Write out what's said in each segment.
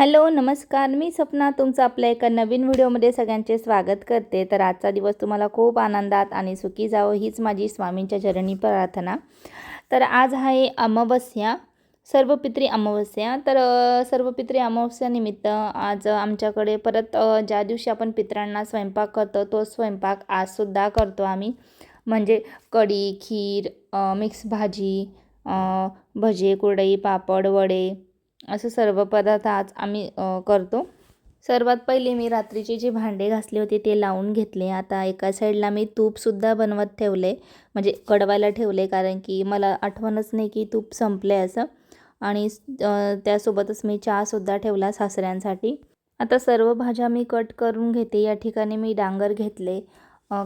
Hello नमस्कार. मी सपना तुमचं आपल्या एका नवीन व्हिडिओमध्ये सगळ्यांचे स्वागत करते. तर आजचा दिवस तुम्हाला खूप आनंदात आणि सुखी जावं हीच माझी स्वामींच्या चरणी प्रार्थना. तर आज आहे अमावस्या सर्वपित्री अमावस्या. तर सर्वपित्री अमावस्यानिमित्त आज आमच्याकडे परत ज्या दिवशी आपण पित्रांना स्वयंपाक करतो तो स्वयंपाक आजसुद्धा करतो आम्ही. म्हणजे कढी खीर मिक्स भाजी भजे कुरडई पापड वडे असं सर्व पदार्थ आज आम्ही करतो. सर्वात पहिले मी रात्रीचे जे भांडे घासले होते ते लावून घेतले. आता एका साईडला मी तूपसुद्धा बनवत ठेवले. म्हणजे कडवायला ठेवले कारण की मला आठवणच नाही की तूप संपले असं. आणि त्यासोबतच मी चहासुद्धा ठेवला सासऱ्यांसाठी. आता सर्व भाज्या मी कट करून घेते. या ठिकाणी मी डांगर घेतले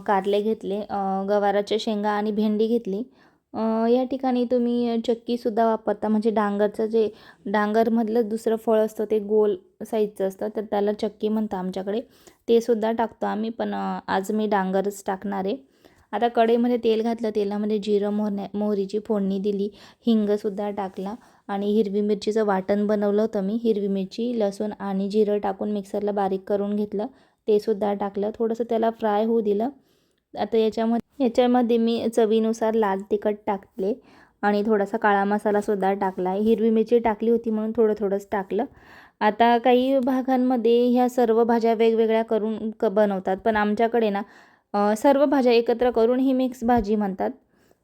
कारले घेतले गवाराच्या शेंगा आणि भेंडी घेतली. या ठिकाणी तुम्ही चक्कीसुद्धा वापरता. म्हणजे डांगरचं जे डांगरमधलं दुसरं फळ असतं ते गोल साईजचं असतं तर त्याला चक्की म्हणतं आमच्याकडे. ते सुद्धा टाकतो आम्ही पण आज मी डांगरच टाकणार आहे. आता कढईमध्ये तेल घातलं तेलामध्ये जिरं मोहऱ्या मोहरीची फोडणी दिली हिंगसुद्धा टाकला आणि हिरवी मिरचीचं वाटण बनवलं होतं मी. हिरवी मिरची लसूण आणि जिरं टाकून मिक्सरला बारीक करून घेतलं. तेसुद्धा टाकलं. थोडंसं त्याला फ्राय होऊ दिलं. आता याच्यामध्ये याच्यामध्ये मी चवीनुसार लाल तिखट टाकले आणि थोडासा काळा मसालासुद्धा टाकला. आहे हिरवी मिरची टाकली होती म्हणून थोडं थोडंच टाकलं. आता काही भागांमध्ये ह्या सर्व भाज्या वेगवेगळ्या करून क बनवतात. पण आमच्याकडे ना सर्व भाज्या एकत्र करून ही मिक्स भाजी म्हणतात.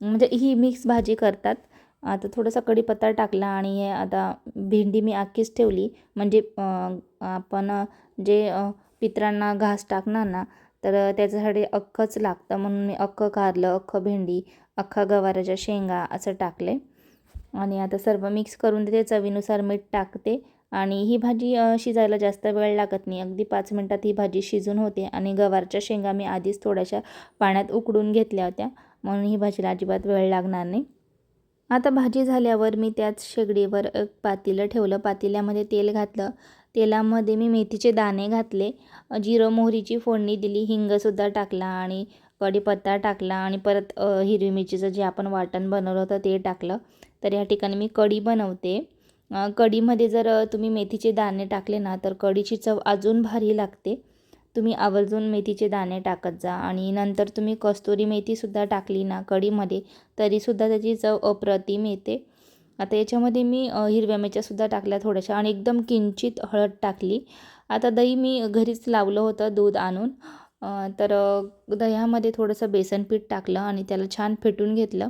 म्हणजे ही मिक्स भाजी करतात. आता थोडासा कढीपत्ता टाकला आणि हे आता भेंडी मी आखीच ठेवली. म्हणजे आपण जे पित्रांना पितरांना घास टाकणार ना तर त्याच्यासाठी अख्खंच लागतं म्हणून मी अख्खं कारलं अख्खं भेंडी अख्खा गवाराच्या शेंगा असं टाकले. आणि आता सर्व मिक्स करून देते चवीनुसार मीठ टाकते. आणि ही भाजी शिजायला जास्त वेळ लागत नाही. अगदी पाच मिनटात ही भाजी शिजून होते. आणि गवारच्या शेंगा मी आधीच थोड्याशा पाण्यात उकडून घेतल्या होत्या. म्हणून ही भाजीला अजिबात वेळ लागणार नाही. आता भाजी झाल्यावर मी त्याच शेगडीवर एक पातेलं ठेवलं. पातेल्यामध्ये तेल घातलं. तेलामध्ये मी मेथीचे दाणे घातले. जिरं मोहरीची फोडणी दिली हिंगसुद्धा टाकला आणि कढीपत्ता टाकला आणि परत हिरवी मिरचीचं जे आपण वाटण बनवलं होतं ते टाकलं. तर या ठिकाणी मी कढी बनवते. कढीमध्ये जर तुम्ही मेथीचे दाणे टाकले ना तर कढीची चव अजून भारी लागते. तुम्ही आवर्जून मेथीचे दाणे टाकत जा आणि नंतर तुम्ही कस्तुरी मेथीसुद्धा टाकली ना कढीमध्ये तरीसुद्धा त्याची चव अप्रतिम येते. आता याच्यामध्ये मी हिरव्या मिरच्यासुद्धा टाकल्या थोड्याशा आणि एकदम किंचित हळद टाकली. आता दही मी घरीच लावलं होतं दूध आणून. तर दह्यामध्ये थोडंसं बेसन पीठ टाकलं आणि त्याला छान फेटून घेतलं.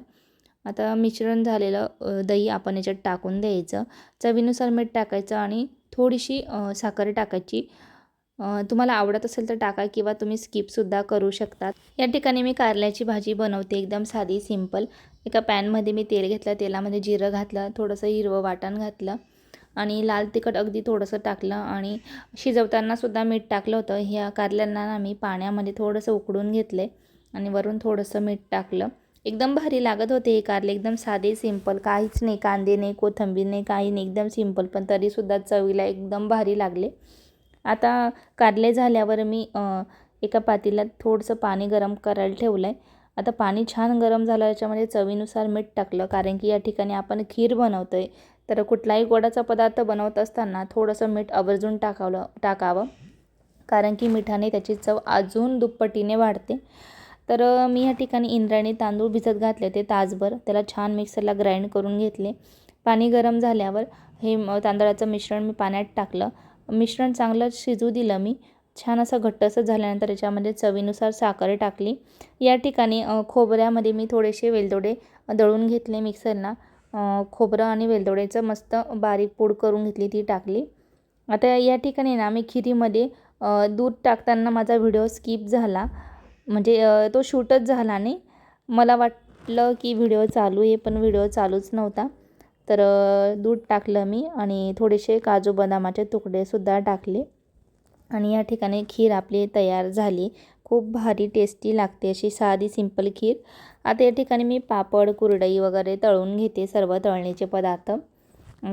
आता मिश्रण झालेलं दही आपण याच्यात टाकून द्यायचं. चवीनुसार मीठ टाकायचं आणि थोडीशी साखर टाकायची. तुम्हाला आवडत असेल तर टाका किंवा तुम्ही स्किपसुद्धा करू शकतात. या ठिकाणी मी कारल्याची भाजी बनवते एकदम साधी सिंपल एका पॅनमध्ये मी तेल घेतलं तेलामध्ये जिरं घातलं थोडंसं हिरवं वाटण घातलं आणि लाल तिखट अगदी थोडंसं टाकलं आणि शिजवतानासुद्धा मीठ टाकलं होतं. ह्या कारल्यांना ना मी पाण्यामध्ये थोडंसं उकडून घेतले आणि वरून थोडंसं मीठ टाकलं. एकदम भारी लागत होते हे कारले एकदम साधे सिंपल काहीच नाही कांदे नाही कोथिंबीर नाही काही नाही एकदम सिंपल पण तरीसुद्धा चवीला एकदम भारी लागले. आता कारले झाल्यावर मी एका पातेल्यात थोडंसं पाणी गरम करायला ठेवलं आहे आता पाणी छान गरम झालं याच्यामध्ये चवीनुसार मीठ टाकलं कारण की या ठिकाणी आपण खीर बनवतो आहे तर कुठलाही गोडाचा पदार्थ बनवत असताना थोडंसं मीठ आवर्जून टाकावलं टाकावं कारण की मिठाने त्याची चव अजून दुप्पटीने वाढते. तर मी या ठिकाणी इंद्रायणी तांदूळ भिजत घातले ते तासभर. त्याला छान मिक्सरला ग्राइंड करून घेतले. पाणी गरम झाल्यावर हे तांदळाचं मिश्रण मी पाण्यात टाकलं. मिश्रण चांगलं शिजू दिलं मी. छान असं घट्टसं झाल्यानंतर याच्यामध्ये चवीनुसार साखर टाकली. या ठिकाणी खोबऱ्यामध्ये मी थोडेसे वेलदोडे दळून घेतले मिक्सरला. खोबरं आणि वेलदोड्याचं मस्त बारीक पूड करून घेतली ती टाकली. आता या ठिकाणी ना मी खिरीमध्ये दूध टाकताना माझा व्हिडिओ स्किप झाला. म्हणजे तो शूटच झाला नाही. मला वाटलं की व्हिडिओ चालू आहे पण व्हिडिओ चालूच नव्हता. तर दूध टाकलं मी आणि थोडेसे काजू बदामाचे तुकडेसुद्धा टाकले. आणि या ठिकाणी खीर आपली तयार झाली. खूप भारी टेस्टी लागते अशी साधी सिंपल खीर. आता या ठिकाणी मी पापड कुरडई वगैरे तळून घेते सर्व तळणीचे पदार्थ.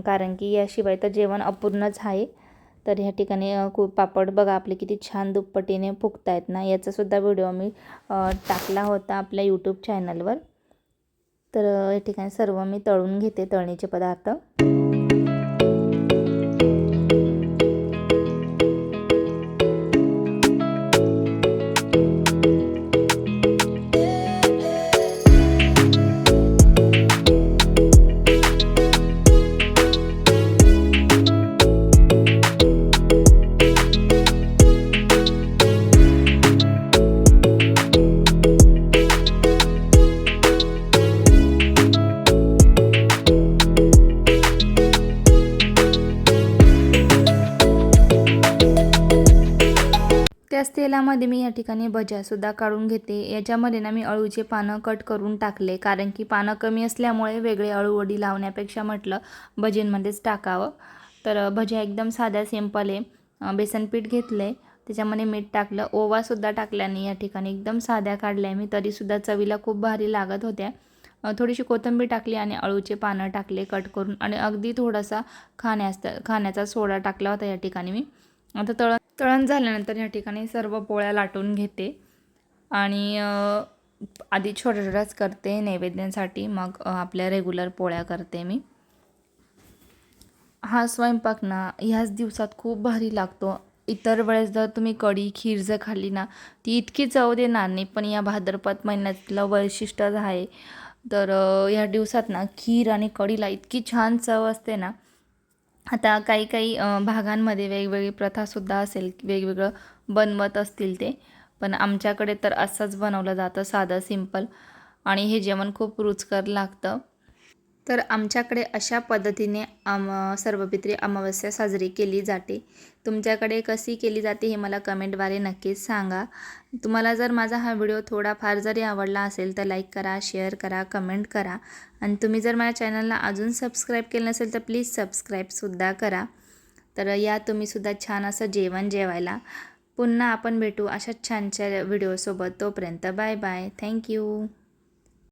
कारण की याशिवाय तर जेवण अपूर्णच आहे. तर ह्या ठिकाणी खूप पापड बघा आपले किती छान दुप्पटीने फुगत आहेत ना याचासुद्धा व्हिडिओ मी टाकला होता आपल्या यूट्यूब चॅनलवर तर या ठिकाणी सर्व मी तळून घेते तळणीचे पदार्थ. तेलामध्ये मी या ठिकाणी भज्यासुद्धा काढून घेते. याच्यामध्ये ना मी अळूचे पानं कट करून टाकले. कारण की पानं कमी असल्यामुळे वेगळे अळूवडी लावण्यापेक्षा म्हटलं भजींमध्येच टाकावं. तर भज्या एकदम साध्या सिंपल आहे. बेसनपीठ बेसन पीठ घेतलं आहे त्याच्यामध्ये मीठ टाकलं. ओवासुद्धा टाकल्याने या ठिकाणी एकदम साध्या काढल्या मी. तरीसुद्धा चवीला खूप भारी लागत होत्या. थोडीशी कोथिंबीर टाकली आणि अळूचे पानं टाकले कट करून. आणि अगदी थोडासा खाण्यास खाण्याचा सोडा टाकला होता या ठिकाणी मी. आता तळण तळण झाल्यानंतर या ठिकाणी सर्व पोळ्या लाटून घेते. आणि आधी छोट्या छोट्याच करते नैवेद्यासाठी. मग आपल्या रेग्युलर पोळ्या करते मी. हा स्वयंपाक ना ह्याच दिवसात खूप भारी लागतो. इतर वेळेस जर तुम्ही कढी खीर जर खाल्ली ना ती इतकी चव देणार नाही. पण या भाद्रपद महिन्यातलं वैशिष्ट्यच आहे. तर या ह्या दिवसात ना खीर आणि कढीला इतकी छान चव असते ना आता काही काही भागांमध्ये वेगवेगळी प्रथासुद्धा असेल वेगवेगळं बनवत असतील ते. पण आमच्याकडे तर असंच बनवलं जातं साधं सिंपल. आणि हे जेवण खूप रुचकर लागतं. तर आमच्याकडे अशा पद्धतीने आम सर्वपित्री अमावस्या साजरी केली जाते. तुमच्याकडे कशी केली जाते हे मला कमेंटद्वारे नक्कीच सांगा. तुम्हाला जर माझा हा व्हिडिओ थोडाफार जरी आवडला असेल तर लाईक करा शेअर करा कमेंट करा. आणि तुम्ही जर माझ्या चॅनलला अजून सबस्क्राईब केलं नसेल तर प्लीज सबस्क्राईबसुद्धा करा. तर या तुम्हीसुद्धा छान असं जेवण जेवायला. पुन्हा आपण भेटू अशाच छानशा व्हिडिओसोबत. तोपर्यंत बाय बाय. थँक्यू